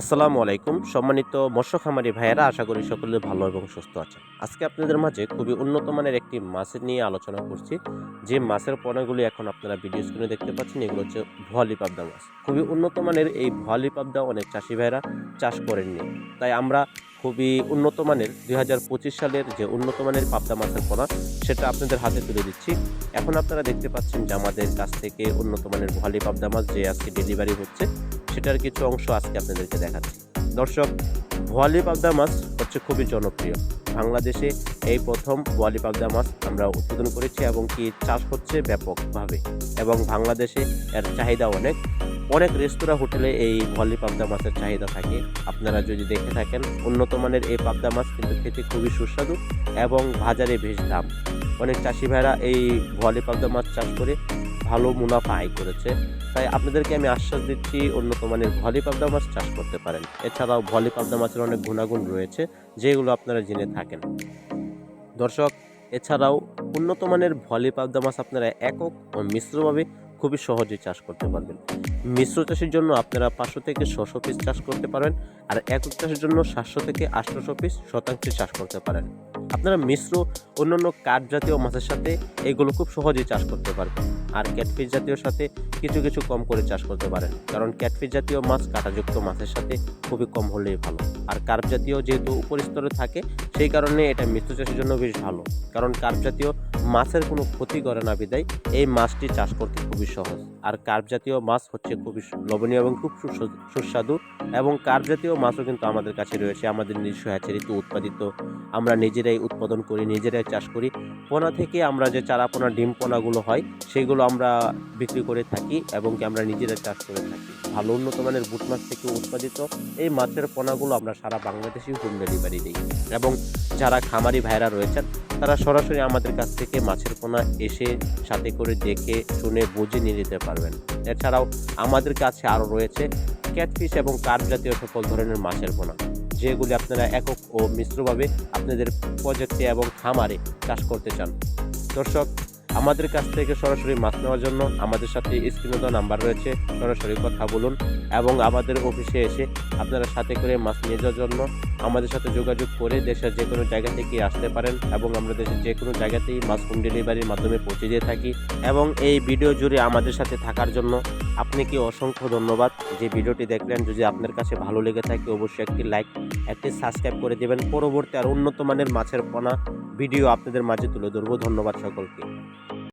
আসসালামু আলাইকুম। সম্মানিত মৎস্য খামারি ভাইয়েরা, আশা করি সকলে ভালো এবং সুস্থ আছেন। আজকে আপনাদের মাঝে খুবই উন্নত মানের একটি মাছের নিয়ে আলোচনা করছি। যে মাছের পোনাগুলি এখন আপনারা ভিডিও স্ক্রিনে দেখতে পাচ্ছেন, এগুলো হচ্ছে ভোয়ালি পাবদা মাছ। খুবই উন্নত মানের এই ভোয়ালি পাবদা অনেক চাষি ভাইয়েরা চাষ করেননি। তাই আমরা খুবই উন্নত মানের দুই হাজার পঁচিশ সালের যে উন্নত মানের পাবদা মাছের পোনা, সেটা আপনাদের হাতে তুলে দিচ্ছি। এখন আপনারা দেখতে পাচ্ছেন যে আমাদের কাছ থেকে উন্নত মানের ভোয়ালি পাবদা মাছ যে আজকে ডেলিভারি হচ্ছে সেটার কিছু অংশ আজকে আপনাদেরকে দেখাচ্ছি। দর্শক, ভোয়ালি পাবদা মাছ হচ্ছে খুবই জনপ্রিয়। বাংলাদেশে এই প্রথম ভোয়ালি পাবদা মাছ আমরা উৎপাদন করেছি এবং কি চাষ হচ্ছে ব্যাপকভাবে। এবং বাংলাদেশে এর চাহিদা অনেক। অনেক রেস্তোরাঁ, হোটেলে এই ভোয়ালি পাবদা মাছের চাহিদা থাকে। আপনারা যদি দেখে থাকেন, উন্নত মানের এই পাবদা মাছ কিন্তু খেতে খুবই সুস্বাদু এবং বাজারে বেশ দাম। অনেক চাষি ভাইরা এই ভোয়ালি পাবদা মাছ চাষ করে ভালো মুনাফা আয় করেছে। তাই আপনাদেরকে আমি আশ্বাস দিচ্ছি উন্নত মানের ভলি পাবদা মাছ চাষ করতে পারেন। এছাড়াও ভলি পাবদা মাছের অনেক গুণাগুণ রয়েছে, যেগুলো আপনারা জেনে থাকেন। দর্শক, এছাড়াও উন্নত মানের ভলি পাবদা মাছ আপনারা একক ও মিশ্রভাবে খুবই সহজে চাষ করতে পারবেন। মিশ্র চাষের জন্য আপনারা পাঁচশো থেকে ছশো পিস চাষ করতে পারেন আর একক চাষের জন্য সাতশো থেকে আটশোশো পিস শতাংশে চাষ করতে পারেন। আপনারা মিশ্র, অন্যান্য কাঠ জাতীয় মাছের সাথে এগুলো খুব সহজেই চাষ করতে পারবেন। আর ক্যাটফিশ জাতীয় সাথে কিছু কিছু কম করে চাষ করতে পারেন। কারণ ক্যাটফিশ জাতীয় মাছ কাঁটাযুক্ত মাছের সাথে খুবই কম হলেই ভালো। আর কার্প জাতীয় যেহেতু উপর স্তরে থাকে, সেই কারণে এটা মিশ্র চাষের জন্য বেশ ভালো। কারণ কার্প জাতীয় মাছের কোনো ক্ষতি করে না বিদায়, এই মাছটি চাষ করতে খুবই সহজ। আর কার্প জাতীয় মাছ হচ্ছে খুবই লবণীয় এবং খুব সুস্বাদু- সুস্বাদু এবং কার্প জাতীয় মাছও কিন্তু আমাদের কাছে রয়েছে, আমাদের নিজস্ব হ্যাচারিতে উৎপাদিত। আমরা নিজেরাই উৎপাদন করি, নিজেরাই চাষ করি। পোনা থেকে আমরা যে চারা পোনা ডিম পোনাগুলো হয়, সেগুলো আমরা বিক্রি করে থাকি। এবং কি আমরা নিজেরা চাষ করে থাকি। ভালো উন্নত মানের বুট মাছ থেকে উৎপাদিত এই মাছের পোনাগুলো আমরা সারা বাংলাদেশে হোম ডেলিভারি দিই। এবং যারা খামারি ভাইরা রয়েছেন, তারা সরাসরি আমাদের কাছ থেকে মাছের পোনা এসে সাথে করে দেখে, শুনে, বুঝে নিয়ে যেতে পারবেন। এছাড়াও আমাদের কাছে আরও রয়েছে ক্যাটফিশ এবং কার্প জাতীয় সকল ধরনের মাছের পোনা, যেগুলি আপনারা একক ও মিশ্রভাবে আপনাদের প্রজেক্টে এবং খামারে চাষ করতে চান। দর্শক আমাদের কাছ থেকে সরাসরি মাছ নেওয়ার জন্য আমাদের সাথে স্ক্রিনে দেওয়া নাম্বার রয়েছে। সরাসরি কথা বলুন এবং আমাদের অফিসে এসে আপনারা সাথে করে মাছ নিয়ে যাওয়ার জন্য আমাদের সাথে যোগাযোগ করে দেশের যে কোনো জায়গা থেকে আসতে পারেন এবং আমরা দেশের যে কোনো জায়গাতেই মাছ হোম ডেলিভারির মাধ্যমে পৌঁছে দিয়ে থাকি এবং এই ভিডিও জুড়ে আমাদের সাথে থাকার জন্য আপনাকে অসংখ্য ধন্যবাদ। যে ভিডিওটি দেখলেন, যদি আপনার কাছে ভালো লেগে থাকে, অবশ্যই একটি লাইক, একটি সাবস্ক্রাইব করে দেবেন। পরবর্তী আর উন্নত মানের মাছের পোনা ভিডিও আপনাদের মাঝে তুলে ধরবো। ধন্যবাদ সকলকে।